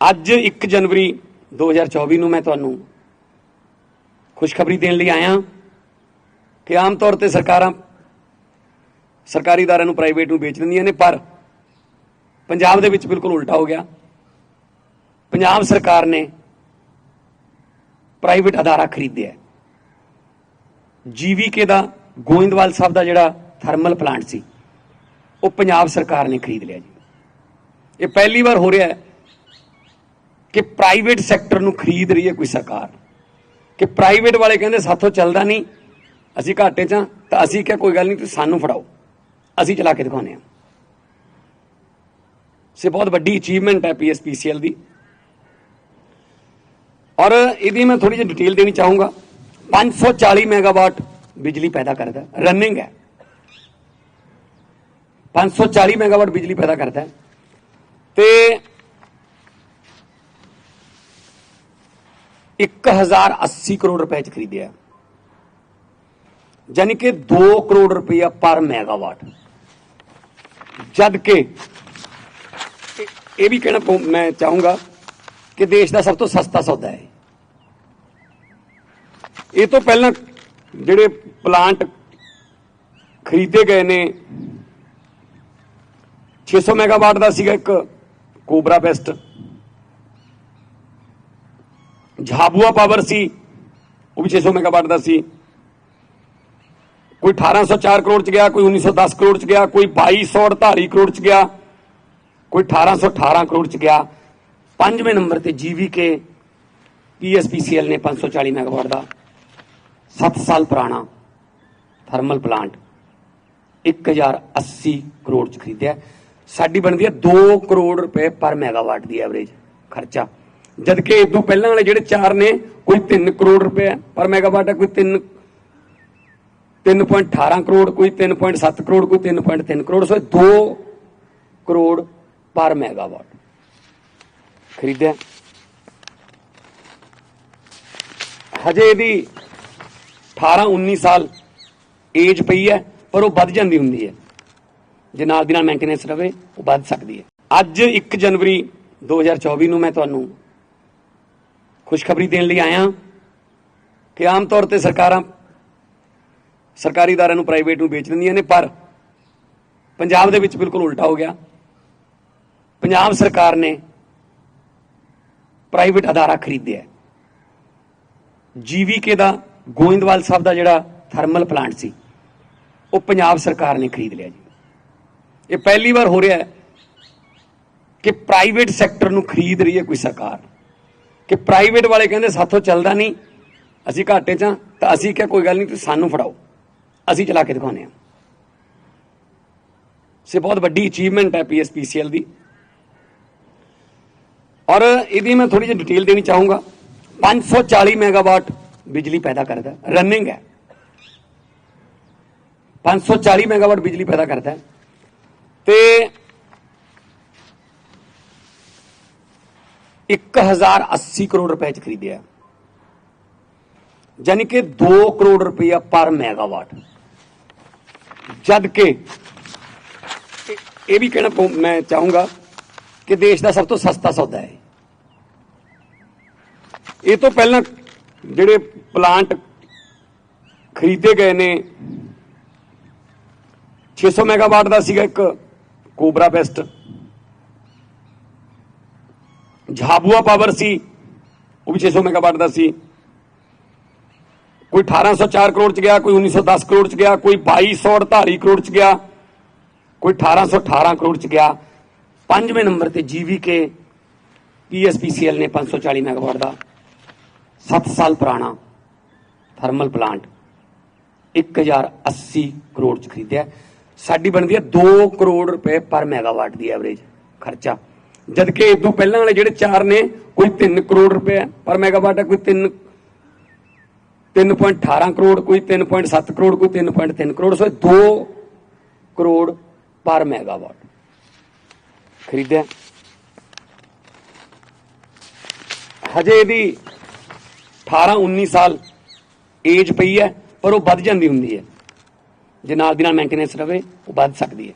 ਅੱਜ 1 ਜਨਵਰੀ 2024 ਨੂੰ ਮੈਂ ਤੁਹਾਨੂੰ ਖੁਸ਼ਖਬਰੀ ਦੇਣ ਲਈ ਆਇਆ ਕਿ ਆਮ ਤੌਰ ਤੇ ਸਰਕਾਰਾਂ ਸਰਕਾਰੀ ਦਾਰਾਂ ਨੂੰ ਪ੍ਰਾਈਵੇਟ ਨੂੰ ਵੇਚ ਦਿੰਦੀਆਂ ਨੇ, ਪਰ ਪੰਜਾਬ ਦੇ ਵਿੱਚ ਬਿਲਕੁਲ ਉਲਟਾ ਹੋ ਗਿਆ। ਪੰਜਾਬ ਸਰਕਾਰ ਨੇ ਪ੍ਰਾਈਵੇਟ ਅਦਾਰਾ ਖਰੀਦਿਆ। ਜੀਵੀਕੇ ਦਾ, ਗੋਇੰਦਵਾਲ ਸਾਹਿਬ ਦਾ ਜਿਹੜਾ ਥਰਮਲ ਪਲਾਂਟ ਸੀ, ਉਹ ਪੰਜਾਬ ਸਰਕਾਰ ਨੇ ਖਰੀਦ ਲਿਆ ਜੀ। ਇਹ ਪਹਿਲੀ ਵਾਰ ਹੋ ਰਿਹਾ ਹੈ। ਕਿ ਪ੍ਰਾਈਵੇਟ ਸੈਕਟਰ ਨੂੰ ਖਰੀਦ ਰਹੀ ਹੈ ਕੋਈ ਸਰਕਾਰ। ਕਿ ਪ੍ਰਾਈਵੇਟ ਵਾਲੇ ਕਹਿੰਦੇ ਸਾਥੋਂ ਚੱਲਦਾ ਨਹੀਂ, ਅਸੀਂ ਘਾਟੇ 'ਚ ਤਾਂ ਅਸੀਂ ਕਿਹਾ ਕੋਈ ਗੱਲ ਨਹੀਂ, ਤੁਸੀਂ ਸਾਨੂੰ ਫੜਾਓ। ਅਸੀਂ ਚਲਾ ਕੇ ਦਿਖਾਉਂਦੇ ਹਾਂ। ਸੇ ਬਹੁਤ ਵੱਡੀ ਅਚੀਵਮੈਂਟ ਹੈ ਪੀਐਸਪੀਸੀਐਲ ਦੀ। ਔਰ ਇਹਦੀ ਮੈਂ ਥੋੜੀ ਜਿਹੀ ਡਿਟੇਲ ਦੇਣੀ ਚਾਹੂੰਗਾ। 540 ਮੈਗਾਵਾਟ ਬਿਜਲੀ ਪੈਦਾ ਕਰਦਾ ਰਨਿੰਗ ਹੈ। 540 ਮੈਗਾਵਾਟ ਬਿਜਲੀ ਪੈਦਾ ਕਰਦਾ ਹੈ ਤੇ 1080 ਕਰੋੜ ਰੁਪਏ ਚ ਖਰੀਦਿਆ। ਯਾਨੀ ਕਿ 2 ਕਰੋੜ ਰੁਪਇਆ ਪਰ ਮੈਗਾਵਾਟ। ਜਦ ਕਿ ਇਹ- ਵੀ ਕਹਿਣਾ ਪਊ- ਮੈਂ ਚਾਹੂੰਗਾ ਕਿ ਦੇਸ਼ ਦਾ ਸਭ ਤੋਂ ਸਸਤਾ ਸੌਦਾ ਹੈ। ਇਹ ਤੋਂ ਪਹਿਲਾਂ ਜਿਹੜੇ ਪਲਾਂਟ ਖਰੀਦੇ ਗਏ ਨੇ 600 ਮੈਗਾਵਾਟ ਦਾ ਸੀਗਾ ਇੱਕ ਕੋਬਰਾ ਬੈਸਟ। ਝਾਬੂਆ ਪਾਵਰ ਸੀ, ਉਹ ਵੀ 600 ਮੈਗਾਵਾਟ ਦਾ ਸੀ। ਕੋਈ 1804 ਕਰੋੜ ਚ ਗਿਆ, ਕੋਈ 1910 ਕਰੋੜ ਚ ਗਿਆ, ਕੋਈ 2248 ਕਰੋੜ ਚ ਗਿਆ, ਕੋਈ 1818 ਕਰੋੜ ਚ ਗਿਆ। ਪੰਜਵੇਂ ਨੰਬਰ ਤੇ ਜੀਵੀਕੇ ਪੀਐਸਪੀਸੀਐਲ ਨੇ 540 ਮੈਗਾਵਾਟ ਦਾ। 7 ਸਾਲ ਪੁਰਾਣਾ ਥਰਮਲ ਪਲਾਂਟ 1080 ਕਰੋੜ ਚ ਖਰੀਦਿਆ। ਸਾਡੀ ਬਣਦੀ ਹੈ 2 ਕਰੋੜ ਰੁਪਏ ਪਰ ਮੈਗਾਵਾਟ ਦੀ ਐਵਰੇਜ ਖਰਚਾ। ਜਦਕਿ ਇਸ ਤੋਂ ਪਹਿਲਾਂ ਵਾਲੇ ਜਿਹੜੇ ਚਾਰ ਨੇ, ਕੋਈ 3 ਕਰੋੜ ਰੁਪਏ ਪਰ ਮੈਗਾਵਾਟ ਹੈ ਕੋਈ 3 3.18 ਕਰੋੜ, ਕੋਈ 3.7 ਕਰੋੜ, ਕੋਈ 3.3 ਕਰੋੜ, ਸੋ 2 ਕਰੋੜ ਪਰ ਮੈਗਾਵਾਟ। ਖਰੀਦਿਆ। ਹਜੇ ਇਹਦੀ 18 19 ਸਾਲ ਏਜ ਪਈ ਹੈ, ਪਰ ਉਹ ਵੱਧ ਜਾਂਦੀ ਹੁੰਦੀ ਹੈ। ਜੇ ਨਾਲ ਦੀ ਨਾਲ ਮੇਨਟੇਨੈਂਸ ਰਵੇ, ਉਹ ਵੱਧ ਸਕਦੀ ਹੈ। ਅੱਜ 1 ਜਨਵਰੀ 2024 ਨੂੰ ਮੈਂ ਤੁਹਾਨੂੰ ਖੁਸ਼ਖਬਰੀ ਦੇਣ ਲਈ ਆਇਆ ਕਿ ਆਮ ਤੌਰ ਤੇ ਸਰਕਾਰਾਂ ਸਰਕਾਰੀ ਦਾਰਾਂ ਨੂੰ ਪ੍ਰਾਈਵੇਟ ਨੂੰ ਵੇਚ ਦਿੰਦੀਆਂ ਨੇ, ਪਰ ਪੰਜਾਬ ਦੇ ਵਿੱਚ ਬਿਲਕੁਲ ਉਲਟਾ ਹੋ ਗਿਆ। ਪੰਜਾਬ ਸਰਕਾਰ ਨੇ ਪ੍ਰਾਈਵੇਟ ਅਦਾਰਾ ਖਰੀਦਿਆ। ਜੀਵੀਕੇ ਦਾ, ਗੋਇੰਦਵਾਲ ਸਾਹਿਬ ਦਾ ਜਿਹੜਾ ਥਰਮਲ ਪਲਾਂਟ ਸੀ, ਉਹ ਪੰਜਾਬ ਸਰਕਾਰ ਨੇ ਖਰੀਦ ਲਿਆ ਜੀ। ਇਹ ਪਹਿਲੀ ਵਾਰ ਹੋ ਰਿਹਾ ਹੈ ਕਿ ਪ੍ਰਾਈਵੇਟ ਸੈਕਟਰ ਨੂੰ ਖਰੀਦ ਰਹੀ ਹੈ ਕੋਈ ਸਰਕਾਰ। ਕਿ ਪ੍ਰਾਈਵੇਟ ਵਾਲੇ ਕਹਿੰਦੇ ਸਾਥੋਂ ਚੱਲਦਾ ਨਹੀਂ, ਅਸੀਂ ਘਾਟੇ 'ਚ ਹਾਂ, ਤਾਂ ਅਸੀਂ ਕਿਹਾ ਕੋਈ ਗੱਲ ਨਹੀਂ, ਤੁਸੀਂ ਸਾਨੂੰ ਫੜਾਓ। ਅਸੀਂ ਚਲਾ ਕੇ ਦਿਖਾਉਂਦੇ ਹਾਂ। ਸੇ ਬਹੁਤ ਵੱਡੀ ਅਚੀਵਮੈਂਟ ਹੈ ਪੀਐਸਪੀਸੀਐਲ ਦੀ। ਔਰ ਇਹਦੀ ਮੈਂ ਥੋੜੀ ਜਿਹੀ ਡਿਟੇਲ ਦੇਣੀ ਚਾਹੂੰਗਾ। 540 ਮੈਗਾਵਾਟ ਬਿਜਲੀ ਪੈਦਾ ਕਰਦਾ ਰਨਿੰਗ ਹੈ। 540 ਮੈਗਾਵਾਟ ਬਿਜਲੀ ਪੈਦਾ ਕਰਦਾ ਹੈ। ਤੇ 1080 ਕਰੋੜ ਰੁਪਏ ਚ ਖਰੀਦਿਆ। ਯਾਨੀ ਕਿ 2 ਕਰੋੜ ਰੁਪਇਆ ਪਰ ਮੈਗਾਵਾਟ। ਜਦ ਕਿ ਇਹ- ਵੀ ਕਹਿਣਾ ਮੈਂ ਚਾਹੂੰਗਾ ਕਿ ਦੇਸ਼ ਦਾ ਸਭ ਤੋਂ ਸਸਤਾ ਸੌਦਾ ਹੈ। ਇਹ ਤੋਂ ਪਹਿਲਾਂ ਜਿਹੜੇ ਪਲਾਂਟ ਖਰੀਦੇ ਗਏ ਨੇ 600 ਮੈਗਾਵਾਟ ਦਾ ਸੀਗਾ ਇੱਕ ਕੋਬਰਾ ਬੈਸਟ। ਝਾਬੂਆ ਪਾਵਰ ਸੀ, ਉਹ ਵੀ 600 ਮੈਗਾਵਾਟ ਦਾ ਸੀ। ਕੋਈ 1804 ਕਰੋੜ ਚ ਗਿਆ, ਕੋਈ 1910 ਕਰੋੜ ਚ ਗਿਆ, ਕੋਈ 2248 ਕਰੋੜ ਚ ਗਿਆ, ਕੋਈ 1818 ਕਰੋੜ ਚ ਗਿਆ। ਪੰਜਵੇਂ ਨੰਬਰ ਤੇ ਜੀਵੀਕੇ ਪੀਐਸਪੀਸੀਐਲ ਨੇ 540 ਮੈਗਾਵਾਟ ਦਾ। 7 ਸਾਲ ਪੁਰਾਣਾ ਥਰਮਲ ਪਲਾਂਟ 1080 ਕਰੋੜ ਚ ਖਰੀਦਿਆ। ਸਾਡੀ ਬਣਦੀ ਹੈ 2 ਕਰੋੜ ਰੁਪਏ ਪਰ ਮੈਗਾਵਾਟ ਦੀ ਐਵਰੇਜ ਖਰਚਾ। ਜਦਕਿ ਇਸ ਤੋਂ ਪਹਿਲਾਂ ਵਾਲੇ ਜਿਹੜੇ ਚਾਰ ਨੇ, ਕੋਈ 3 ਕਰੋੜ ਰੁਪਏ ਪਰ ਮੈਗਾਵਾਟ ਹੈ ਕੋਈ 3 3.18 ਕਰੋੜ, ਕੋਈ 3.7 ਕਰੋੜ, ਕੋਈ 3.3 ਕਰੋੜ, ਸੋ 2 ਕਰੋੜ ਪਰ ਮੈਗਾਵਾਟ। ਖਰੀਦਿਆ। ਹਜੇ ਇਹਦੀ 18 19 ਸਾਲ ਏਜ ਪਈ ਹੈ, ਪਰ ਉਹ ਵੱਧ ਜਾਂਦੀ ਹੁੰਦੀ ਹੈ। ਜੇ ਨਾਲ ਦੀ ਨਾਲ ਮੇਨਟੇਨੈਂਸ ਰਵੇ, ਉਹ ਵੱਧ ਸਕਦੀ ਹੈ।